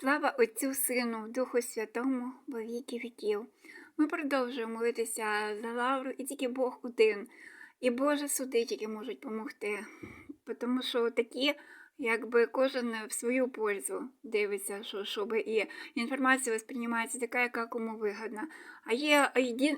Слава Отцю Сину, Духу Святому, во віки віків. Ми продовжуємо молитися за Лавру, і тільки Бог один. І Боже суди тільки можуть допомогти. Тому що такі, якби кожен в свою пользу дивиться, що щоб і інформація сприймається така, яка кому вигодна. А є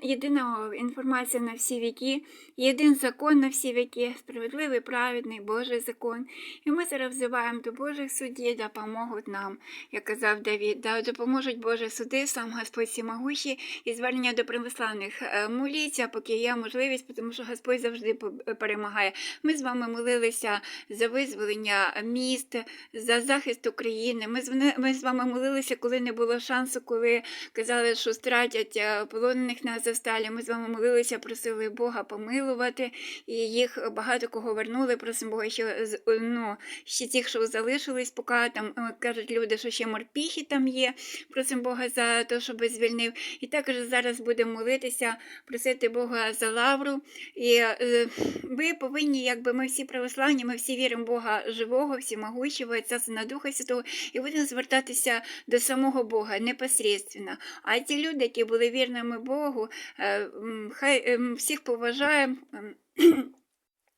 єдина інформація на всі віки, єдин закон на всі віки, справедливий, праведний, Божий закон. І ми зараз взиваємо до Божих судів, допоможуть нам, як казав Давід, да допоможуть Божі суди, сам Господь всемогущий, і звернення до православних Е, моліться, поки є можливість, тому що Господь завжди перемагає. Ми з вами молилися за визволення міст, за захист України. Ми з, ми з вами молилися, коли не було шансу, коли казали, що стратять е, полонених на Азовсталі. Ми з вами молилися, просили Бога помилувати, і їх багато кого вернули. Просимо Бога, з- ну, ще тих, що залишились, поки там е, кажуть люди, що ще морпіхи там є. Просимо Бога за те, щоб звільнив. І також зараз будемо молитися, просити Бога за лавру. І е, ви повинні, якби ми всі православні, ми всі віримо в Бога живого, всемогущого, Отця на Духа Святого, і будемо звертатися до самого Бога непосредственно. А ті люди, які були вірними Богу, е, хай ем, всіх поважаємо.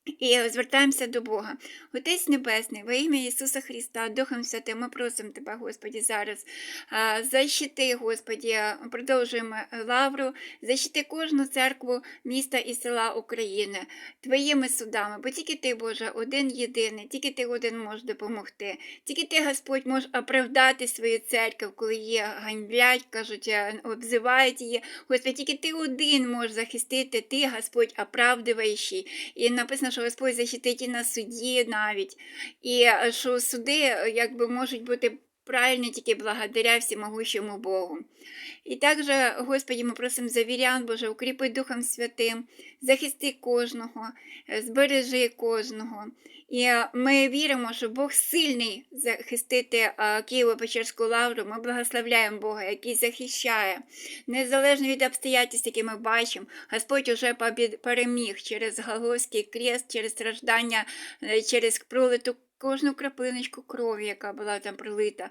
І звертаємося до Бога. Отець Небесний, во ім'я Ісуса Христа, Духом Святим, ми просимо Тебе, Господі, зараз. Защити, Господі, продовжуємо лавру, защити кожну церкву міста і села України Твоїми судами, бо тільки Ти, Боже, один єдиний, тільки Ти один можеш допомогти. Тільки Ти, Господь, можеш оправдати свою церкву, коли її ганьблять, кажуть, е, обзивають її. Господи, тільки Ти один можеш захистити, Ти, Господь, оправдуючий. І написано, що Господь захистить і на суді навіть. І е, що суди е, якби можуть бути правильні тільки благодаря всемогущому Богу. І також, Господі, ми просимо за вірян, Боже, укріпи Духом Святим, захисти кожного, е, збережи кожного. І е, ми віримо, що Бог сильний захистити е, Києво-Печерську лавру. Ми благословляємо Бога, який захищає. Незалежно від обстоятельств, які ми бачимо, Господь уже переміг через Голгофський крест, через страждання, через пролиту кожну краплиночку крові, яка була там пролита.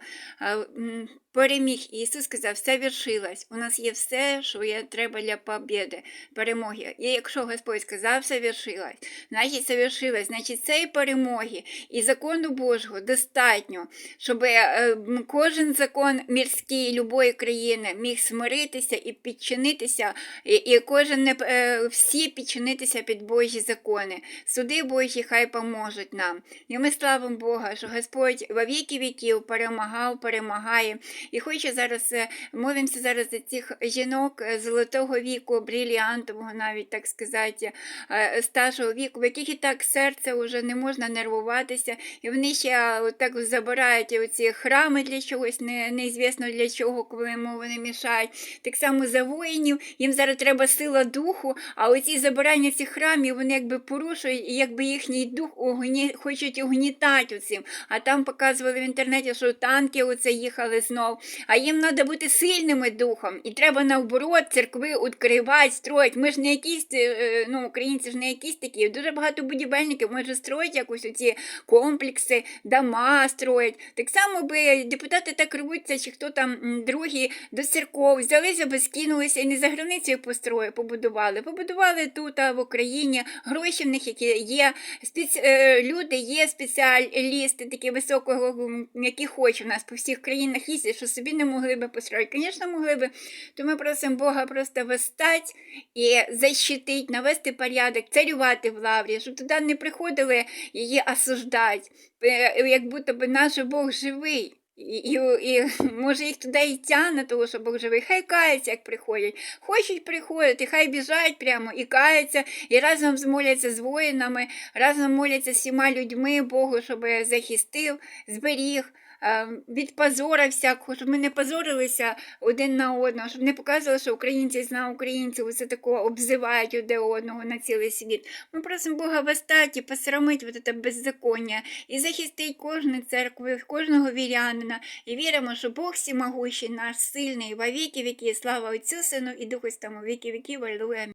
Переміг. Ісус сказав, все вершилось. У нас є все, що є треба для побіди, перемоги. І якщо Господь сказав, все вершилось, значить все вершилось, значить цієї перемоги і закону Божого достатньо, щоб е, кожен закон мірський любої країни міг смиритися і підчинитися, і, і кожен не е, всі підчинитися під Божі закони. Суди Божі хай поможуть нам. І ми славимо Бога, що Господь во віки віків перемагав, перемагає. І хочу зараз е, молимося зараз за цих жінок е, золотого віку, бриліантового, навіть так сказати, е, старшого віку, в яких і так серце вже не можна нервуватися, і вони ще так забирають оці храми для чогось, не, неізвісно для чого, коли йому вони мішають. Так само за воїнів, їм зараз треба сила духу, а оці забирання цих храмів, вони якби порушують, і якби їхній дух угні, хочуть угнітати оцим. А там показували в інтернеті, що танки оце їхали знов. А їм треба бути сильними духом. І треба наоборот церкви відкривати, строїти. Ми ж не якісь, е, ну, українці ж не якісь такі. Дуже багато будівельників може строїть якось оці комплекси, дома строять. Так само би депутати так рвуться, чи хто там другі до церков, взялися би, скинулися і не за границею построї, побудували. Побудували тут, а, в Україні, гроші в них які є, спец... е, люди є спеціалісти такі високого, які хочуть у нас по всіх країнах їздять, що собі не могли би построїти. Звісно, могли би. То ми просимо Бога просто вистать і защитить, навести порядок, царювати в лаврі, щоб туди не приходили її осуждати, Е, як будто би наш Бог живий. І, і, і може їх туди і тягне, того, що Бог живий. Хай каються, як приходять. Хочуть приходити, хай біжать прямо і каються, і разом змоляться з воїнами, разом моляться з всіма людьми Богу, щоб захистив, зберіг. Е, Від позора всякого, щоб ми не позорилися один на одного, щоб не показували, що українці зна українців, усе такого обзивають один одного на цілий світ. Ми просимо Бога восстати, посрамить вот це беззаконня і захистить кожну церкву, кожного вірянина. І віримо, що Бог всемогущий, наш сильний, во віки віки, слава Отцю, Сину і Духу Святому, віки віки, аллилуйя.